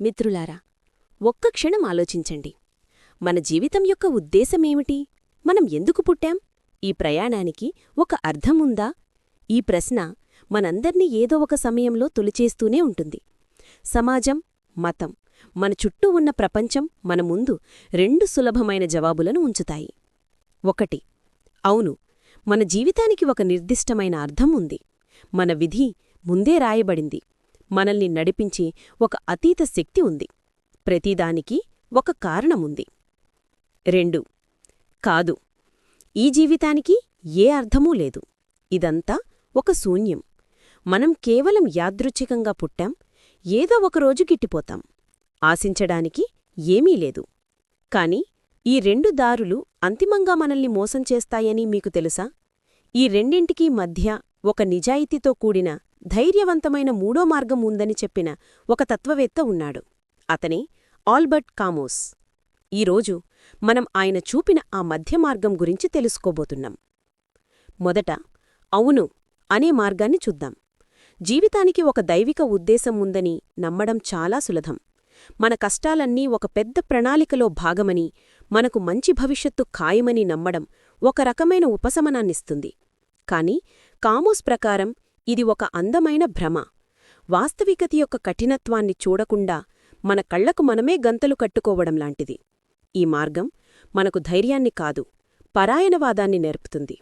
మిత్రులారా ఒక్క క్షణం ఆలోచించండి. మన జీవితం యొక్క ఉద్దేశమేమిటి? మనం ఎందుకు పుట్టాం? ఈ ప్రయాణానికి ఒక అర్థముందా ఈ ప్రశ్న మనందర్నీ ఏదో ఒక సమయంలో తొలిచేస్తూనే ఉంటుంది. సమాజం మతం మన చుట్టూ ఉన్న ప్రపంచం మన ముందు రెండు సులభమైన జవాబులను ఉంచుతాయి. ఒకటి అవును మన జీవితానికి ఒక నిర్దిష్టమైన అర్థం ఉంది. మన విధి ముందే రాయబడింది. మనల్ని నడిపించి ఒక అతీత శక్తి ఉంది. ప్రతిదానికి ఒక కారణముంది. రెండు. కాదు. ఈ జీవితానికి ఏ అర్థమూ లేదు. ఇదంతా ఒక శూన్యం. మనం కేవలం యాదృచ్ఛికంగా పుట్టాం. ఏదో ఒకరోజు గిట్టిపోతాం. ఆశించడానికి ఏమీ లేదు. కాని ఈ రెండు దారులు అంతిమంగా మనల్ని మోసం చేస్తాయని మీకు తెలుసా? ఈ రెండింటికీ మధ్య ఒక నిజాయితీతో కూడిన ధైర్యవంతమైన మూడో మార్గం ఉందని చెప్పిన ఒక తత్వవేత్త ఉన్నాడు. అతనే ఆల్బర్ట్ కామోస్. ఈరోజు మనం ఆయన చూపిన ఆ మధ్య మార్గం గురించి తెలుసుకోబోతున్నాం. మొదట అవును అనే మార్గాన్ని చూద్దాం. జీవితానికి ఒక దైవిక ఉద్దేశం ఉందని నమ్మడం చాలా సులభం. మన కష్టాలన్నీ ఒక పెద్ద ప్రణాళికలో భాగమని మనకు మంచి భవిష్యత్తు ఖాయమని నమ్మడం ఒక రకమైన ఉపశమనాన్నిస్తుంది. కాని కామోస్ ప్రకారం ఇది ఒక అందమైన భ్రమ. వాస్తవికత యొక్క కఠినత్వాన్ని చూడకుండా మన కళ్ళకు మనమే గంతలు కట్టుకోవడం లాంటిది. ఈ మార్గం మనకు ధైర్యాన్ని కాదు పరాయణవాదాన్ని నేర్పుతుంది.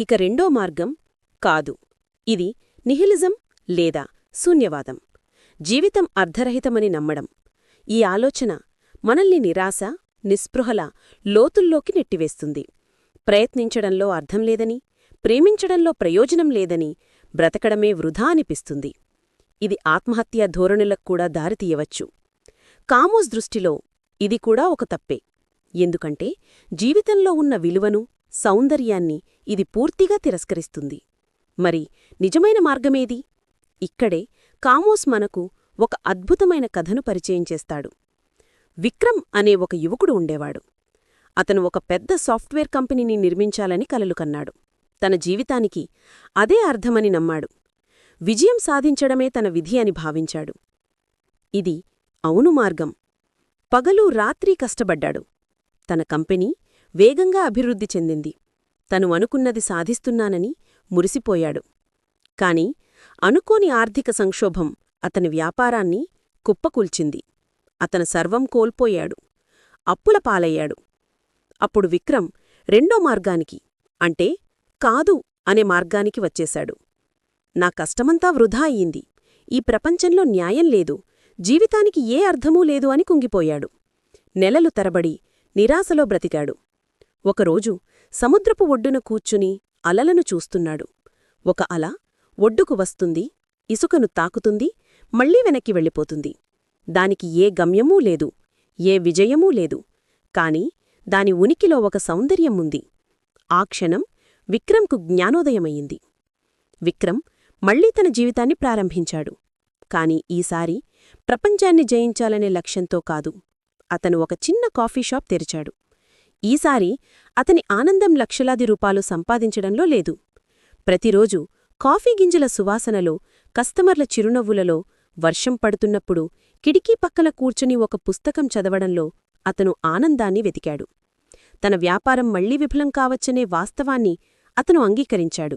ఇక రెండో మార్గం కాదు. ఇది నిహిలిజం లేదా శూన్యవాదం. జీవితం అర్ధరహితమని నమ్మడం. ఈ ఆలోచన మనల్ని నిరాశ నిస్పృహల లోతుల్లోకి నెట్టివేస్తుంది. ప్రయత్నించడంలో అర్థం లేదని ప్రేమించడంలో ప్రయోజనం లేదని బ్రతకడమే వృధా అనిపిస్తుంది. ఇది ఆత్మహత్యా ధోరణులకు కూడా దారితీయవచ్చు కామోస్ దృష్టిలో ఇది కూడా ఒక తప్పే. ఎందుకంటే జీవితంలో ఉన్న విలువను సౌందర్యాన్ని ఇది పూర్తిగా తిరస్కరిస్తుంది. మరి నిజమైన మార్గమేది? ఇక్కడే కామోస్ మనకు ఒక అద్భుతమైన కథను పరిచయం చేస్తాడు. విక్రమ్ అనే ఒక యువకుడు ఉండేవాడు. అతను ఒక పెద్ద సాఫ్ట్వేర్ కంపెనీని నిర్మించాలని కలలు కన్నాడు. తన జీవితానికి అదే అర్థమని నమ్మాడు. విజయం సాధించడమే తన విధి అని భావించాడు. ఇది అవును మార్గం. పగలు రాత్రి కష్టపడ్డాడు. తన కంపెనీ వేగంగా అభివృద్ధి చెందింది. తను అనుకున్నది సాధిస్తున్నానని మురిసిపోయాడు. కాని అనుకోని ఆర్థిక సంక్షోభం అతని వ్యాపారాన్ని కుప్పకూల్చింది. అతను సర్వం కోల్పోయాడు. అప్పుల పాలయ్యాడు. అప్పుడు విక్రమ్ రెండో మార్గానికి అంటే కాదు అనే మార్గానికి వచ్చేశాడు. నా కష్టమంతా వృధా అయింది ఈ ప్రపంచంలో న్యాయం లేదు. జీవితానికి ఏ అర్థమూ లేదు అని కుంగిపోయాడు. నెలలు తరబడి నిరాశలో బ్రతికాడు. ఒకరోజు సముద్రపు ఒడ్డున కూర్చుని అలలను చూస్తున్నాడు. ఒక అల ఒడ్డుకు వస్తుంది ఇసుకను తాకుతుంది మళ్ళీ వెనక్కి వెళ్ళిపోతుంది. దానికి ఏ గమ్యమూ లేదు ఏ విజయమూ లేదు. కాని దాని ఉనికిలో ఒక సౌందర్యం ఉంది. ఆ క్షణం విక్రమ్కు జ్ఞానోదయమయ్యింది. విక్రమ్ మళ్ళీ తన జీవితాన్ని ప్రారంభించాడు. కాని ఈసారి ప్రపంచాన్ని జయించాలనే లక్ష్యంతో కాదు అతను ఒక చిన్న కాఫీ షాప్ తెరిచాడు. ఈసారి అతని ఆనందం లక్షలాది రూపాలు సంపాదించడంలో లేదు. ప్రతిరోజు కాఫీ గింజల సువాసనలో కస్టమర్ల చిరునవ్వులలో వర్షం పడుతున్నప్పుడు కిటికీ పక్కల కూర్చుని ఒక పుస్తకం చదవడంలో అతను ఆనందాన్ని వెతికాడు. తన వ్యాపారం మళ్ళీ విఫలం కావచ్చనే వాస్తవాన్ని అతను అంగీకరించాడు.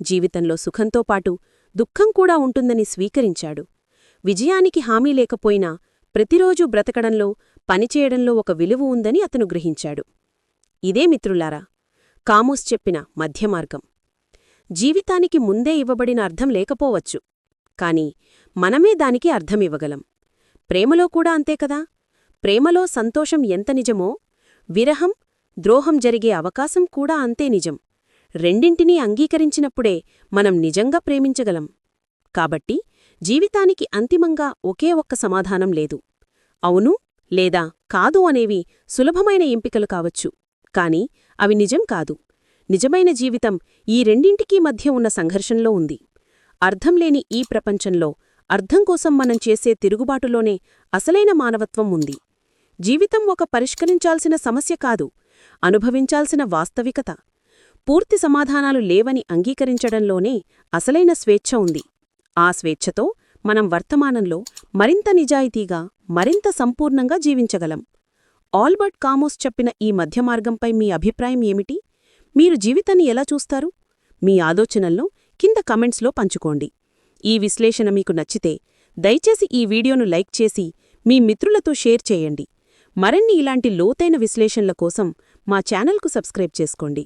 జీవితంలో సుఖంతో పాటు దుఃఖం కూడా ఉంటుందని స్వీకరించాడు. విజయానికి హామీ లేకపోయినా ప్రతిరోజూ బ్రతకడంలో పనిచేయడంలో ఒక విలువ ఉందని అతను గ్రహించాడు. ఇదే మిత్రులారా కామోస్ చెప్పిన మధ్యమార్గం జీవితానికి ముందే ఇవ్వబడిన అర్థం లేకపోవచ్చు కాని మనమే దానికి అర్థమివ్వగలం. ప్రేమలో కూడా అంతే కదా? ప్రేమలో సంతోషం ఎంత నిజమో విరహం ద్రోహం జరిగే అవకాశం కూడా అంతే నిజం. రెండింటినీ అంగీకరించినప్పుడే మనం నిజంగా ప్రేమించగలం. కాబట్టి జీవితానికి అంతిమంగా ఒకే ఒక్క సమాధానం లేదు. అవును లేదా కాదు అనేవి సులభమైన ఎంపికలు కావచ్చు. కాని అవి నిజం కాదు. నిజమైన జీవితం ఈ రెండింటికీ మధ్య ఉన్న సంఘర్షంలో ఉంది. అర్థంలేని ఈ ప్రపంచంలో అర్థం కోసం మనం చేసే తిరుగుబాటులోనే అసలైన మానవత్వం ఉంది. జీవితం ఒక పరిష్కరించాల్సిన సమస్య కాదు. అనుభవించాల్సిన వాస్తవికత. పూర్తి సమాధానాలు లేవని అంగీకరించడంలోనే అసలైన స్వేచ్ఛ ఉంది. ఆ స్వేచ్ఛతో మనం వర్తమానంలో మరింత నిజాయితీగా మరింత సంపూర్ణంగా జీవించగలం. ఆల్బర్ట్ కామోస్ చెప్పిన ఈ మధ్యమార్గంపై మీ అభిప్రాయం ఏమిటి? మీరు జీవితాన్ని ఎలా చూస్తారు? మీ ఆలోచనల్లో కింద కమెంట్స్లో పంచుకోండి. ఈ విశ్లేషణ మీకు నచ్చితే దయచేసి ఈ వీడియోను లైక్ చేసి మీ మిత్రులతో షేర్ చేయండి. మరిన్ని ఇలాంటి లోతైన విశ్లేషణల కోసం మా ఛానల్కు సబ్స్క్రైబ్ చేసుకోండి.